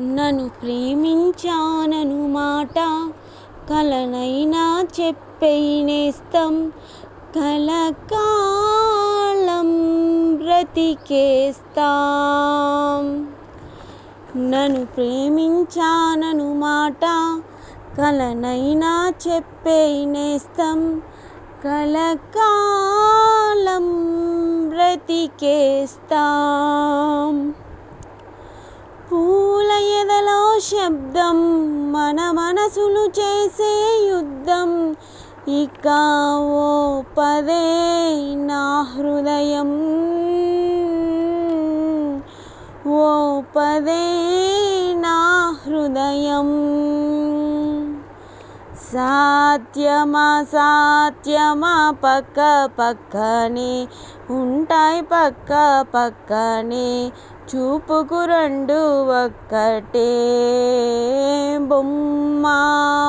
నన్ను ప్రేమించానను మాట కలనైనా చెప్పేనేస్తం కలకాలం బ్రతికేస్తాం. నన్ను ప్రేమించానను మాట కలనైనా చెప్పేనేస్తం కలకాలం బ్రతికేస్తాం. పూ శబ్దం మన మనసులు చేసే యుద్ధం. ఇక ఓ పదే నా హృదయం. ఓ పదే నా హృదయం. సాత్యమా సాత్యమా పక్క పక్కనే ఉంటాయి పక్క పక్కనే చూపుకు రెండు ఒక్కటే. బొమ్మ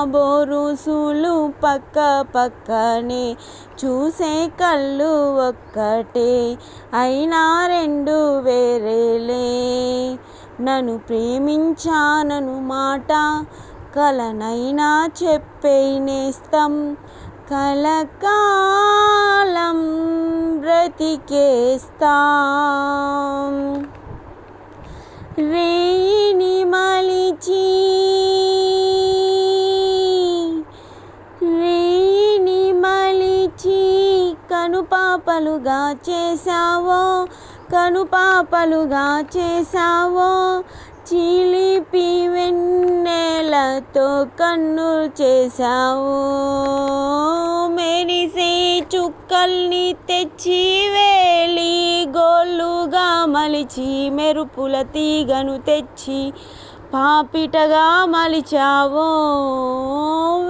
బొరుసులు పక్క పక్కనే చూసే కళ్ళు ఒక్కటే అయినా రెండు వేరేలే. నన్ను ప్రేమించానను మాట కలనైనా చెప్పేనేస్తం కలకాలం బ్రతికేస్తాం. రేయిని మలిచి రేయిని మలిచి కనుపాపలుగా చేశావో కనుపాపలుగా చేశావో చిలిపి కళ్ళతో కన్ను చేశావు. మెరిసే చుక్కల్ని తెచ్చి వేలి గోళ్ళుగా మలిచి మెరుపుల తీగను తెచ్చి పాపిటగా మలిచావో.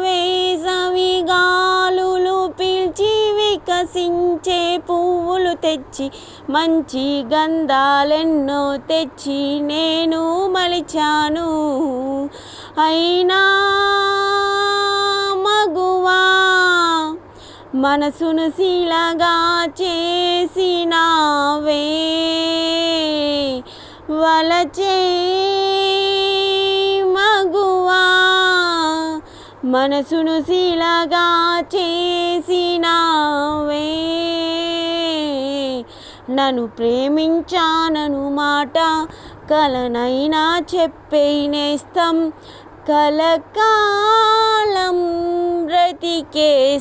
వేసవి గాలులు పీల్చి వికసించే పువ్వులు తెచ్చి మంచి గంధాలెన్నో తెచ్చి నేను మలిచాను. అయినా మగువా మనసును శిలగా చేసినావే. వలచే మగువా మనసును శిలగా చేసినావే. నన్ను ప్రేమించానను మాట కలనైనా చెప్పేనేస్తం కలకాలం బ్రతికేస్తాం.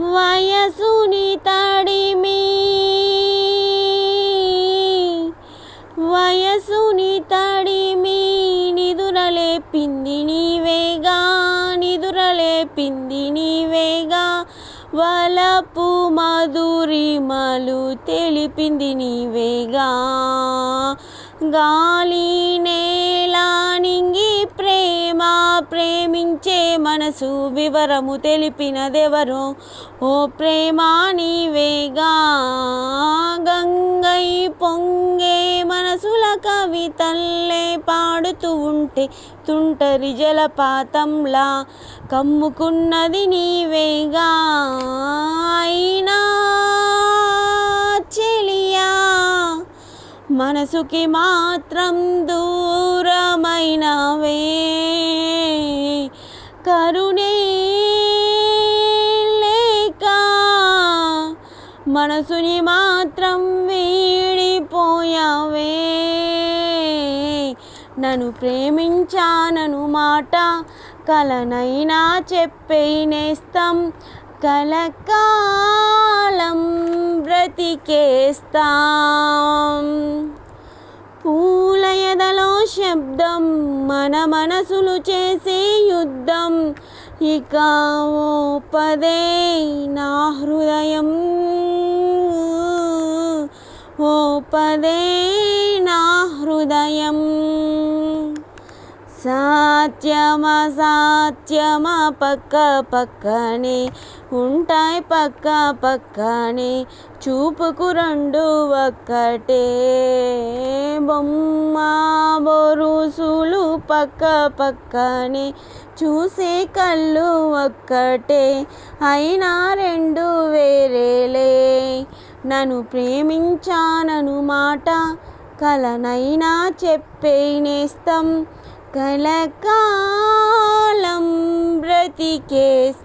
వయసుని తడిమి వయసుని తడిమి నిదురలేపింది నీవేగా నిదురలేపింది నీవేగా. వలపు మధురిమలు తెలిపింది నీవేగా. గాలి నేలానింగి ప్రేమ ప్రేమించే మనసు వివరము తెలిపినదెవరో? ఓ ప్రేమ నీవేగా? గంగై పొంగే మనసుల కవితల్లే పాడుతూ ఉంటే తుంటరి జలపాతంలా కమ్ముకున్నది నీవేగా? అయినా మనసుకి మాత్రం దూరమైనవే. కరుణే లేక మనసుని మాత్రం వీడిపోయావే. నన్ను ప్రేమించానను మాట కలనైనా చెప్పేనేస్తం కలకాలం బ్రతికేస్తాం. పూల ఎదలో శబ్దం మన మనసులు చేసే యుద్ధం ఇక ఓ పదే నా హృదయం సాత్యమా సాత్యమా పక్క పక్కనే. ఉంటాయి పక్క పక్కనే. చూపుకు రెండు ఒక్కటే. బొమ్మ బొరుసులు పక్క పక్కనే. చూసే కళ్ళు ఒక్కటే. అయినా రెండు వేరేలే. నన్ను ప్రేమించానను మాట కలనైనా చెప్పేనేస్తం కలకాలం బ్రతికేస్తాం.